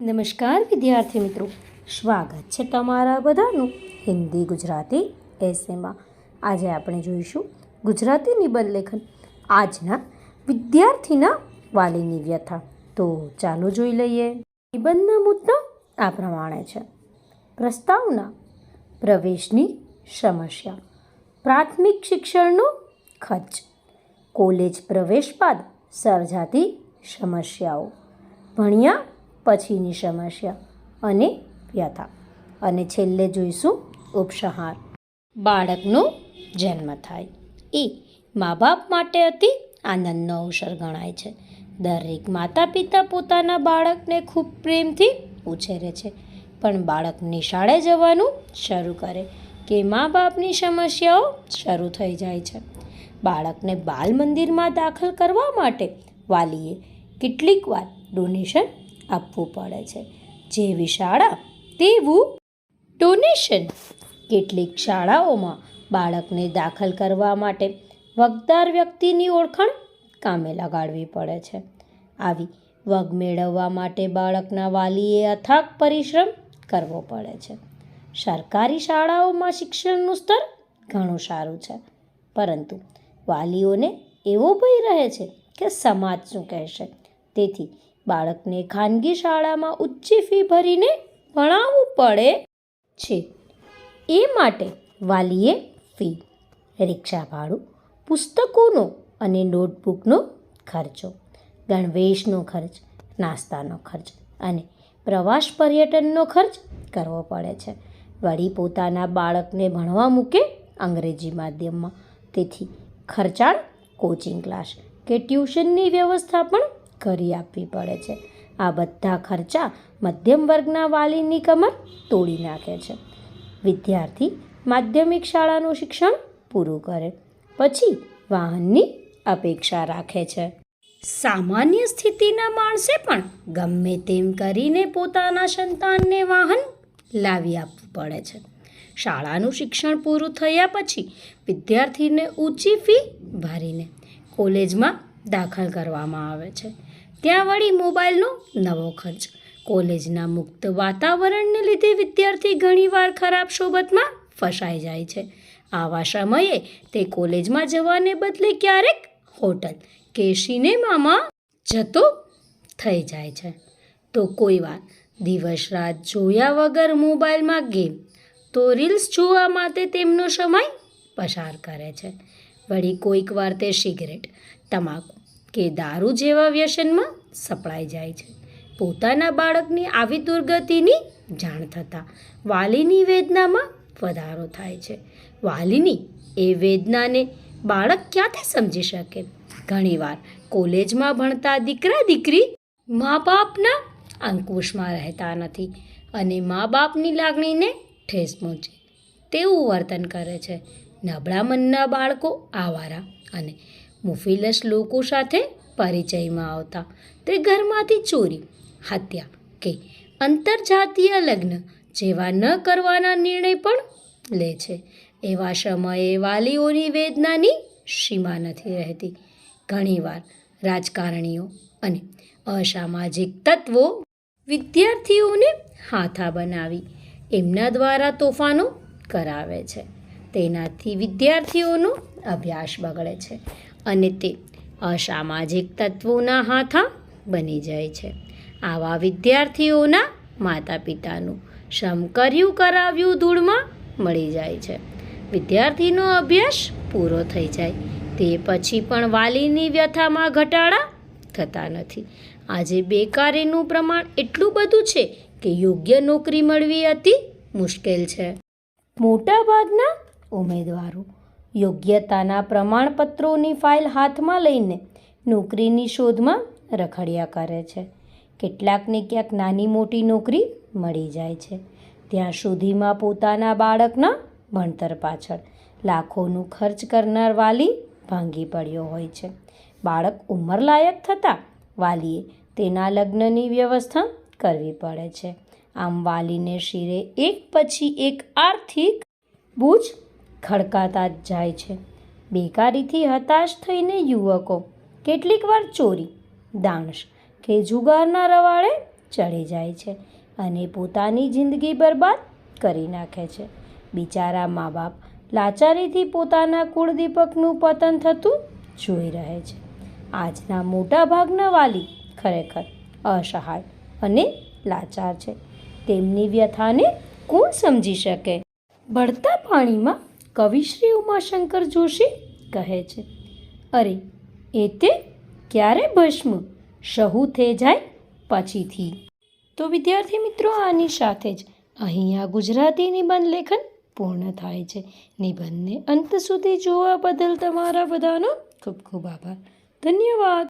નમસ્કાર, વિદ્યાર્થી મિત્રો. સ્વાગત છે તમારા બધાનું હિન્દી ગુજરાતી એસેમાં આજે આપણે જોઈશું ગુજરાતી નિબંધ લેખન આજના વિદ્યાર્થીના વાલીની વ્યથા. તો ચાલો જોઈ લઈએ. નિબંધના મુદ્દા આ પ્રમાણે છે. પ્રસ્તાવના. પ્રવેશની સમસ્યા. પ્રાથમિક શિક્ષણનો ખર્ચ. કોલેજ પ્રવેશ બાદ સર્જાતી સમસ્યાઓ. ભણ્યા પછીની સમસ્યા અને વ્યથા. અને છેલ્લે જોઈશું ઉપસંહાર. બાળકનો જન્મ થાય. એ મા બાપ માટે અતિ આનંદનો અવસર ગણાય છે. દરેક માતા પિતા પોતાના બાળકને ખૂબ પ્રેમથી ઉછેરે છે. પણ બાળક નિશાળે જવાનું શરૂ કરે કે મા બાપની સમસ્યાઓ શરૂ થઈ જાય છે. બાળકને બાલ મંદિરમાં દાખલ કરવા માટે વાલીએ કેટલીક વાર ડોનેશન આપવું પડે છે. જેવી શાળા તેવું ડોનેશન કેટલીક શાળાઓમાં બાળકને દાખલ કરવા માટે વગદાર વ્યક્તિની ઓળખાણ કામે લગાડવી પડે છે. આવી વગ મેળવવા માટે બાળકના વાલીએ અથાગ પરિશ્રમ કરવો પડે છે. સરકારી શાળાઓમાં શિક્ષણનું સ્તર ઘણું સારું છે. પરંતુ વાલીઓને એવો ભય રહે છે કે સમાજ શું કહેશે? તેથી બાળકને ખાનગી શાળામાં ઊંચી ફી ભરીને ભણાવવું પડે છે. એ માટે વાલીએ ફી રિક્ષા ભાડું પુસ્તકોનો અને નોટબુકનો ખર્ચો, ગણવેશનો ખર્ચ, નાસ્તાનો ખર્ચ અને પ્રવાસ પર્યટનનો ખર્ચ કરવો પડે છે. વળી પોતાના બાળકને ભણવા મૂકે અંગ્રેજી માધ્યમમાં. તેથી ખર્ચાળ કોચિંગ ક્લાસ કે ટ્યુશનની વ્યવસ્થા પણ કરી આપવી પડે છે. આ બધા ખર્ચા મધ્યમ વર્ગના વાલીની કમર તોડી નાખે છે. વિદ્યાર્થી માધ્યમિક શાળાનું શિક્ષણ પૂરું કરે, પછી વાહનની અપેક્ષા રાખે છે. સામાન્ય સ્થિતિના માણસે પણ ગમે તેમ કરીને પોતાના સંતાનને વાહન લાવી આપવું પડે છે. શાળાનું શિક્ષણ પૂરું થયા પછી વિદ્યાર્થીને ઊંચી ફી ભરીને કોલેજમાં દાખલ કરવામાં આવે છે. ત્યાં વળી મોબાઈલનો નવો ખર્ચ. કોલેજના મુક્ત વાતાવરણને લીધે વિદ્યાર્થી ઘણીવાર ખરાબ સોબતમાં ફસાઈ જાય છે. આવા સમયે તે કોલેજમાં જવાને બદલે ક્યારેક હોટલ, કે સિનેમામાં જતો થઈ જાય છે. તો કોઈ વાર દિવસ રાત જોયા વગર મોબાઈલમાં ગેમ, તો રીલ્સ જોવા માટે તેમનો સમય પસાર કરે છે. વળી કોઈક વાર તે સિગરેટ, તમાકુ કે દારૂ જેવા વ્યસનમાં સપડાઈ જાય છે. પોતાના બાળકની આવી દુર્ગતિની જાણ થતાં વાલીની વેદનામાં વધારો થાય છે. વાલીની એ વેદનાને બાળક ક્યાંથી સમજી શકે? ઘણીવાર કોલેજમાં ભણતા દીકરા દીકરી મા બાપના અંકુશમાં રહેતા નથી અને મા બાપની લાગણીને ઠેસ પહોંચે. તેવું વર્તન કરે છે. નબળા મનના બાળકો આવારા અને મુફિલસ લોકો સાથે પરિચયમાં આવતા. તે ઘરમાંથી ચોરી, હત્યા કે આંતરજાતીય લગ્ન જેવા ન કરવાના નિર્ણય પણ લે છે. એવા સમયે વાલીઓની વેદનાની સીમા નથી રહેતી. ઘણીવાર રાજકારણીઓ અને અસામાજિક તત્વો વિદ્યાર્થીઓને હાથા બનાવી એમના દ્વારા તોફાનો કરાવે છે. તેનાથી વિદ્યાર્થીઓનો અભ્યાસ બગડે છે. અને તે અસામાજિક તત્વોના હાથા બની જાય છે. આવા વિદ્યાર્થીઓના માતા પિતાનું શ્રમ કર્યું કરાવ્યું ધૂળમાં મળી જાય છે. વિદ્યાર્થીનો અભ્યાસ પૂરો થઈ જાય. તે પછી પણ વાલીની વ્યથામાં ઘટાડા થતા નથી. આજે બેકારીનું પ્રમાણ એટલું બધું છે કે યોગ્ય નોકરી મળવી અતિ મુશ્કેલ છે. મોટાભાગના ઉમેદવારો યોગ્યતાના પ્રમાણપત્રોની ફાઇલ હાથમાં લઈને નોકરીની શોધમાં રખડ્યા કરે છે. કેટલાકને ક્યાંક નાની મોટી નોકરી મળી જાય છે. ત્યાં સુધીમાં પોતાના બાળકના ભણતર પાછળ લાખોનું ખર્ચ કરનાર વાલી ભાંગી પડ્યો હોય છે. બાળક ઉંમરલાયક થતાં વાલીએ તેના લગ્નની વ્યવસ્થા કરવી પડે છે. આમ વાલીને શિરે એક પછી એક આર્થિક બોજ ખડકાતા જ જાય છે. બેકારીથી હતાશ થઈને યુવકો, કેટલીક વાર ચોરી, દાણશ કે જુગારના રવાડે ચડી જાય છે અને પોતાની જિંદગી બરબાદ કરી નાખે છે. બિચારા મા બાપ લાચારીથી પોતાના કુળદીપકનું પતન થતું જોઈ રહે છે. આજના મોટાભાગના વાલી ખરેખર અસહાય અને લાચાર છે. તેમની વ્યથાને કોણ સમજી શકે? બળતા પાણીમાં કવિશ્રી ઉમાશંકર જોશી કહે છે, અરે, એ તે ક્યારે ભસ્મ શહુ થઈ જાય પછીથી? તો વિદ્યાર્થી મિત્રો, આની સાથે જ અહીંયા ગુજરાતી નિબંધ લેખન પૂર્ણ થાય છે. નિબંધને અંત સુધી જોવા બદલ તમારા બધાનો ખૂબ ખૂબ આભાર. ધન્યવાદ.